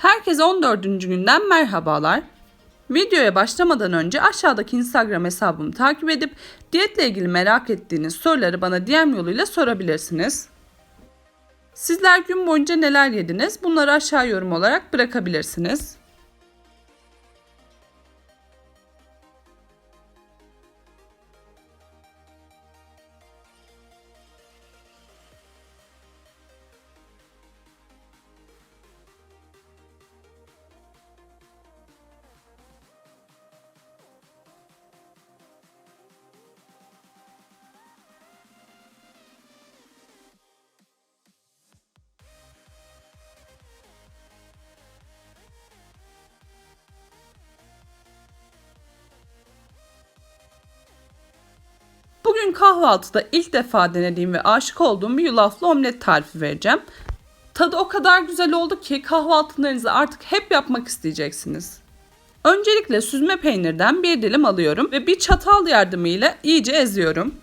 Herkese 14. günden merhabalar. Videoya başlamadan önce aşağıdaki Instagram hesabımı takip edip diyetle ilgili merak ettiğiniz soruları bana DM yoluyla sorabilirsiniz. Sizler gün boyunca neler yediniz? Bunları aşağı yorum olarak bırakabilirsiniz. Bugün kahvaltıda ilk defa denediğim ve aşık olduğum bir yulaflı omlet tarifi vereceğim. Tadı o kadar güzel oldu ki kahvaltılarınızı artık hep yapmak isteyeceksiniz. Öncelikle süzme peynirden bir dilim alıyorum ve bir çatal yardımıyla iyice eziyorum.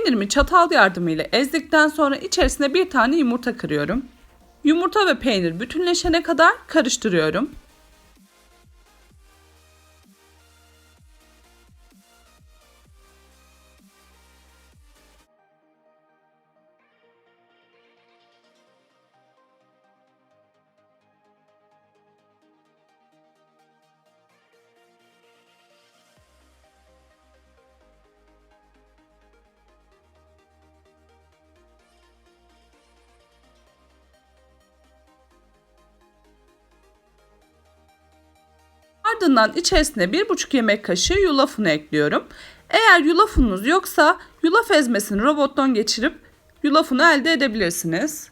Peynirimi çatal yardımıyla ezdikten sonra içerisine bir tane yumurta kırıyorum. Yumurta ve peynir bütünleşene kadar karıştırıyorum. Ardından içerisine 1,5 yemek kaşığı yulaf unu ekliyorum. Eğer yulaf ununuz yoksa yulaf ezmesini robottan geçirip yulaf unu elde edebilirsiniz.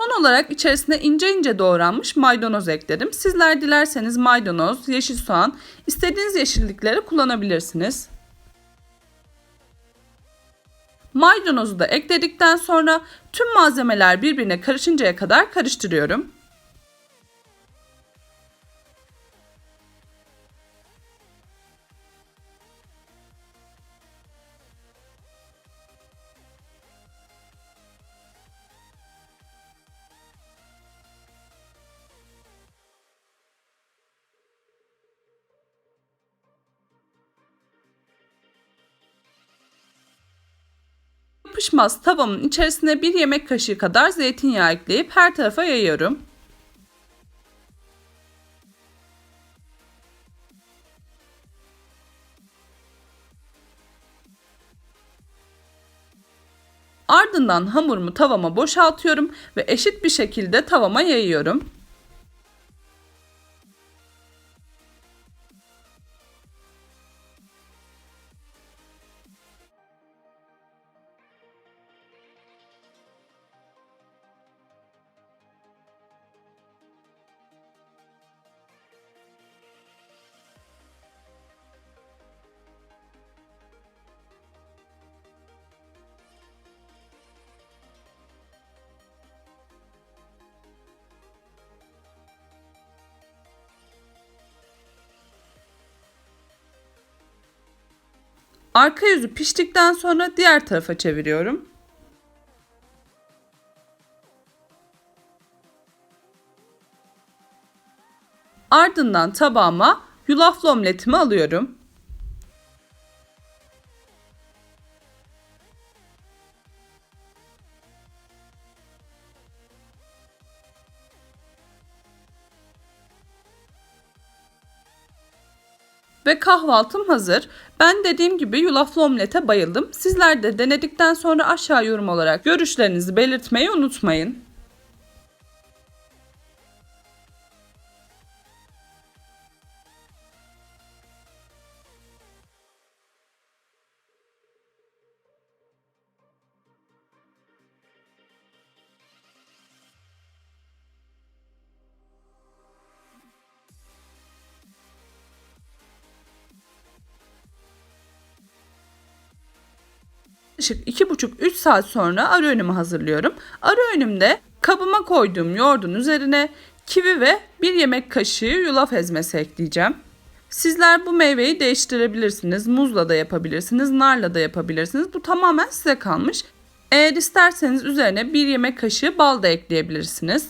Son olarak içerisine ince ince doğranmış maydanoz ekledim. Sizler dilerseniz maydanoz, yeşil soğan, istediğiniz yeşillikleri kullanabilirsiniz. Maydanozu da ekledikten sonra tüm malzemeler birbirine karışıncaya kadar karıştırıyorum. Yapışmaz tavamın içerisine bir yemek kaşığı kadar zeytinyağı ekleyip her tarafa yayıyorum. Ardından hamurumu tavama boşaltıyorum ve eşit bir şekilde tavama yayıyorum. Arka yüzü piştikten sonra diğer tarafa çeviriyorum. Ardından tabağıma yulaflı omletimi alıyorum. Ve kahvaltım hazır. Ben dediğim gibi yulaflı omlete bayıldım. Sizler de denedikten sonra aşağı yorum olarak görüşlerinizi belirtmeyi unutmayın. Yaklaşık 2,5-3 saat sonra ara öğünümü hazırlıyorum. Ara öğünümde kabıma koyduğum yoğurdun üzerine kivi ve bir yemek kaşığı yulaf ezmesi ekleyeceğim. Sizler bu meyveyi değiştirebilirsiniz. Muzla da yapabilirsiniz, narla da yapabilirsiniz. Bu tamamen size kalmış. Eğer isterseniz üzerine bir yemek kaşığı bal da ekleyebilirsiniz.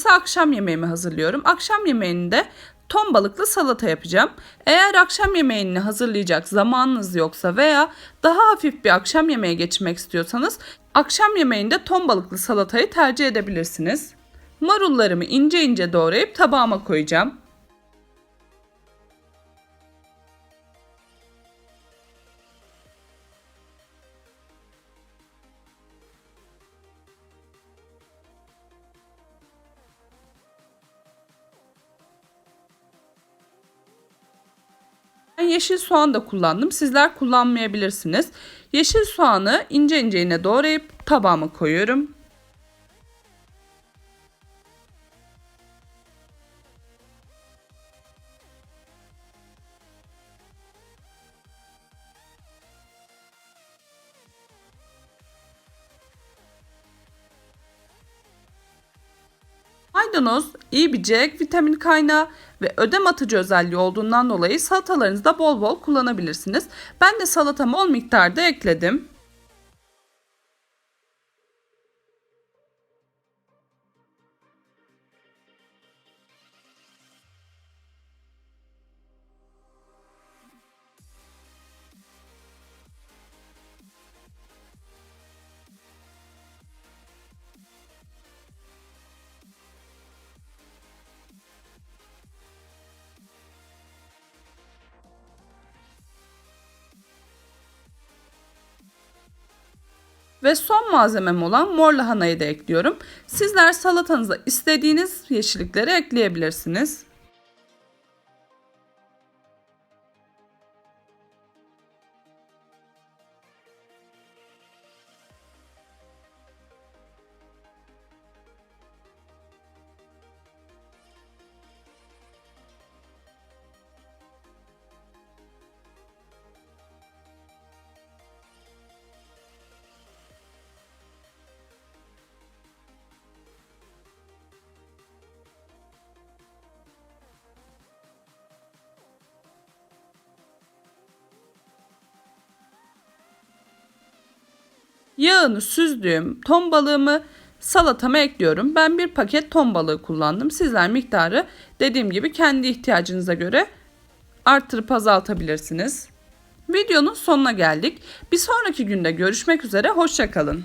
İse akşam yemeğimi hazırlıyorum. Akşam yemeğinde ton balıklı salata yapacağım. Eğer akşam yemeğini hazırlayacak zamanınız yoksa veya daha hafif bir akşam yemeğe geçmek istiyorsanız akşam yemeğinde ton balıklı salatayı tercih edebilirsiniz. Marullarımı ince ince doğrayıp tabağıma koyacağım. Yeşil soğan da kullandım. Sizler kullanmayabilirsiniz. Yeşil soğanı ince ince yine doğrayıp tabağıma koyuyorum. Maydanoz iyi bir C vitamin kaynağı ve ödem atıcı özelliği olduğundan dolayı salatalarınızda bol bol kullanabilirsiniz. Ben de salatamı 10 miktarda ekledim. Ve son malzemem olan mor lahanayı da ekliyorum. Sizler salatanıza istediğiniz yeşillikleri ekleyebilirsiniz. Yağını süzdüğüm ton balığımı salatama ekliyorum. Ben bir paket ton balığı kullandım. Sizler miktarı dediğim gibi kendi ihtiyacınıza göre arttırıp azaltabilirsiniz. Videonun sonuna geldik. Bir sonraki günde görüşmek üzere. Hoşçakalın.